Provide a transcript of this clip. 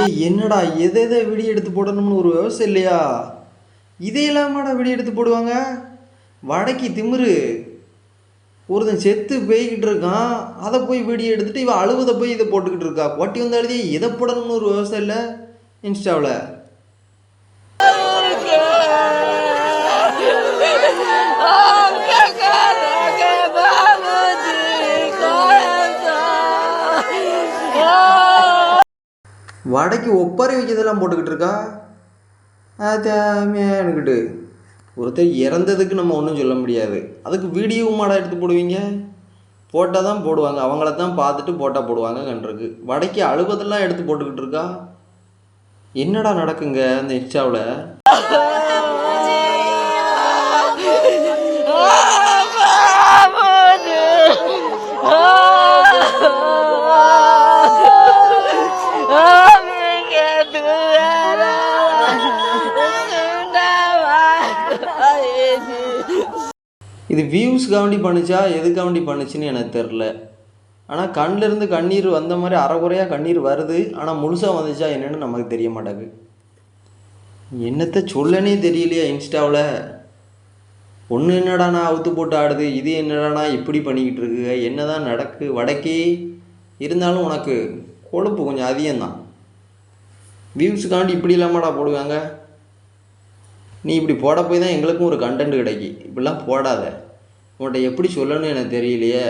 ஏய் என்னடா எதை எதை விடி எடுத்து போடணும்னு ஒரு விவசாயம் இல்லையா? இதையெல்லாமாடா விடி எடுத்து போடுவாங்க? வடக்கி திமிரு. ஒருத்தன் செத்து போய்கிட்டு இருக்கான். அதை போய் வீடியோ எடுத்துட்டு இவன் அழுவதை போய் இதை போட்டுக்கிட்டு இருக்கா. கொட்டி வந்து எழுதி எதை போடணும்னு ஒரு விவசாயம் இல்லை? இன்ஸ்டாவில். வடக்கு ஒப்பாரி வைக்கிறதெல்லாம் போட்டுக்கிட்டு இருக்கா? அதாமேனுக்கிட்டு ஒருத்தர் இறந்ததுக்கு நம்ம ஒன்றும் சொல்ல முடியாது. அதுக்கு வீடியோ மாடா எடுத்து போடுவீங்க? போட்டால் தான் போடுவாங்க. அவங்கள தான் பார்த்துட்டு போட்டால் போடுவாங்க கண்டிருக்கு. வடைக்கு அழுவதெல்லாம் எடுத்து போட்டுக்கிட்டு இருக்கா? என்னடா நடக்குங்க அந்த இன்ஸ்டாவில்? இது வியூஸ் காண்டி பண்ணுச்சா எதுக்காண்டி பண்ணுச்சுன்னு எனக்கு தெரில. ஆனால் கண்ணிலிருந்து கண்ணீர் வந்த மாதிரி அறகுறையாக கண்ணீர் வருது. ஆனால் முழுசாக வந்துச்சா என்னென்னு நமக்கு தெரிய மாட்டேங்குது. என்னத்தை சொல்லனே தெரியலையா இன்ஸ்டாவில். ஒன்று என்னடாண்ணா அவுத்து போட்டு ஆடுது இது என்னடாண்ணா இப்படி பண்ணிக்கிட்டு இருக்கு? என்னதான் நடக்கு? வடக்கே இருந்தாலும் உனக்கு கொழுப்பு கொஞ்சம் அதிகம்தான். வியூஸுக்காண்டி இப்படி இல்லாமடா போடுவாங்க? நீ இப்படி போட போய் தான் எங்களுக்கும் ஒரு கண்டென்ட் கிடைக்கி. இப்படிலாம் போடாத. உன்கிட்ட எப்படி சொல்லணும்னு எனக்கு தெரியலையே.